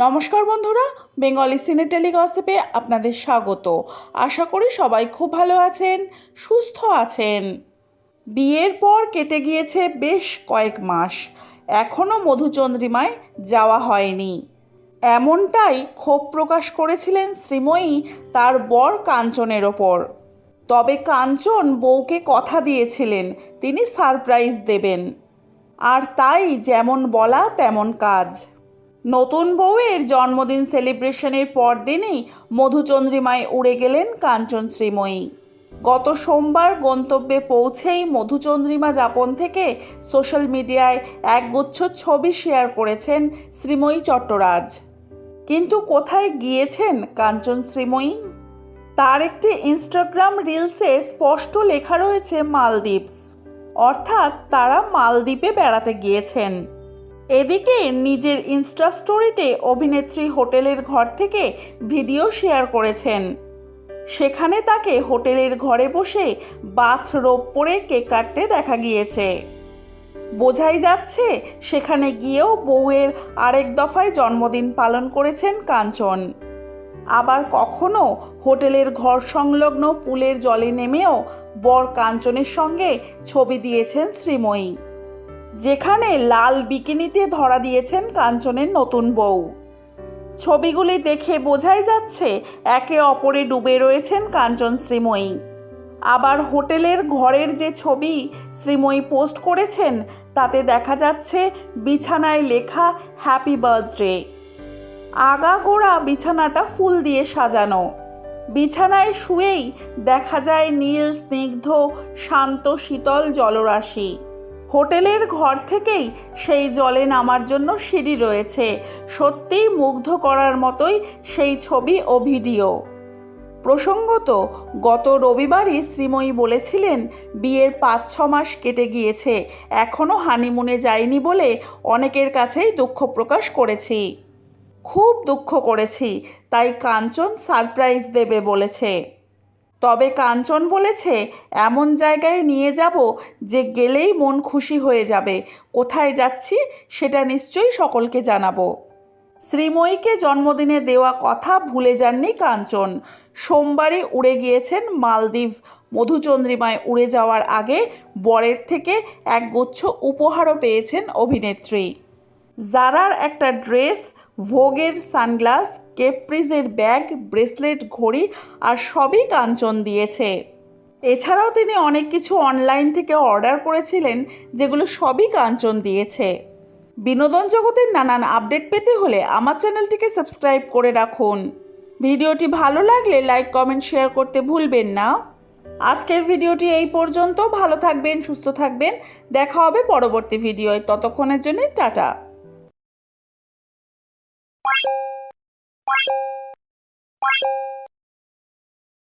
নমস্কার বন্ধুরা, বেঙ্গলি সিনে টেলিগসিপে আপনাদের স্বাগত। আশা করি সবাই খুব ভালো আছেন, সুস্থ আছেন। বিয়ের পর কেটে গিয়েছে বেশ কয়েক মাস। এখনও মধুচন্দ্রিমায় যাওয়া হয়নি। এমনটাই ক্ষোভ প্রকাশ করেছিলেন শ্রীময়ী তার বর কাঞ্চনের ওপর। তবে কাঞ্চন বউকে কথা দিয়েছিলেন, তিনি সারপ্রাইজ দেবেন। আর তাই যেমন বলা তেমন কাজ। নতুন বউয়ের জন্মদিন সেলিব্রেশনের পরদিনই মধুচন্দ্রিমায় উড়ে গেলেন কাঞ্চন শ্রীময়ী। গত সোমবার গন্তব্যে পৌঁছেই মধুচন্দ্রিমা যাপন থেকে সোশ্যাল মিডিয়ায় একগুচ্ছ ছবি শেয়ার করেছেন শ্রীময়ী চট্টরাজ। কিন্তু কোথায় গিয়েছেন কাঞ্চন শ্রীময়ী? তার একটি ইনস্টাগ্রাম রিলসে স্পষ্ট লেখা রয়েছে মালদ্বীপস। অর্থাৎ তারা মালদ্বীপে বেড়াতে গিয়েছেন। এদিকে নিজের ইনস্টা স্টোরিতে অভিনেত্রী হোটেলের ঘর থেকে ভিডিও শেয়ার করেছেন। সেখানে তাকে হোটেলের ঘরে বসে বাথরোব পরে কেক কাটতে দেখা গিয়েছে। বোঝাই যাচ্ছে, সেখানে গিয়েও বউয়ের আরেক দফায় জন্মদিন পালন করেছেন কাঞ্চন। আবার কখনো হোটেলের ঘর সংলগ্ন পুলের জলে নেমেও বর কাঞ্চনের সঙ্গে ছবি দিয়েছেন শ্রীময়ী। যেখানে লাল বিকিনিতে ধরা দিয়েছেন কাঞ্চনের নতুন বউ। ছবিগুলি দেখে বোঝাই যাচ্ছে একে অপরে ডুবে রয়েছেন কাঞ্চন শ্রীময়ী। আবার হোটেলের ঘরের যে ছবি শ্রীময়ী পোস্ট করেছেন, তাতে দেখা যাচ্ছে বিছানায় লেখা হ্যাপি বার্থডে আগাগোড়া বিছানাটা ফুল দিয়ে সাজানো। বিছানায় শুয়েই দেখা যায় নীল, স্নিগ্ধ, শান্ত, শীতল জলরাশি। হোটেলের ঘর থেকেই সেই জলে নামার জন্য সিঁড়ি রয়েছে। সত্যিই মুগ্ধ করার মতোই সেই ছবি ও ভিডিও। প্রসঙ্গত, গত রবিবারই শ্রীময়ী বলেছিলেন, বিয়ের পাঁচ ছ মাস কেটে গিয়েছে এখনও হানিমুনে যায়নি বলে অনেকের কাছেই দুঃখ প্রকাশ করেছি। খুব দুঃখ করেছি, তাই কাঞ্চন সারপ্রাইজ দেবে বলেছে। তবে কাঞ্চন বলেছে, এমন জায়গায় নিয়ে যাব যে গেলেই মন খুশি হয়ে যাবে। কোথায় যাচ্ছি সেটা নিশ্চয়ই সকলকে জানাব। শ্রীময়ীকে জন্মদিনে দেওয়া কথা ভুলে যাননি কাঞ্চন। সোমবারই উড়ে গিয়েছেন মালদ্বীপ। মধুচন্দ্রিমায় উড়ে যাওয়ার আগে বরের থেকে একগুচ্ছ উপহারও পেয়েছেন অভিনেত্রী। জারার একটা ড্রেস, ভোগের সানগ্লাস কেপ্রিজের ব্যাগ, ব্রেসলেট, ঘড়ি আর সবই কাঞ্চন দিয়েছে। এছাড়াও তিনি অনেক কিছু অনলাইন থেকে অর্ডার করেছিলেন, যেগুলো সবই কাঞ্চন দিয়েছে। বিনোদন জগতের নানান আপডেট পেতে হলে আমার চ্যানেলটিকে সাবস্ক্রাইব করে রাখুন। ভিডিওটি ভালো লাগলে লাইক, কমেন্ট, শেয়ার করতে ভুলবেন না। আজকের ভিডিওটি এই পর্যন্ত। ভালো থাকবেন, সুস্থ থাকবেন। দেখা হবে পরবর্তী ভিডিওয়। ততক্ষণের জন্য টাটা।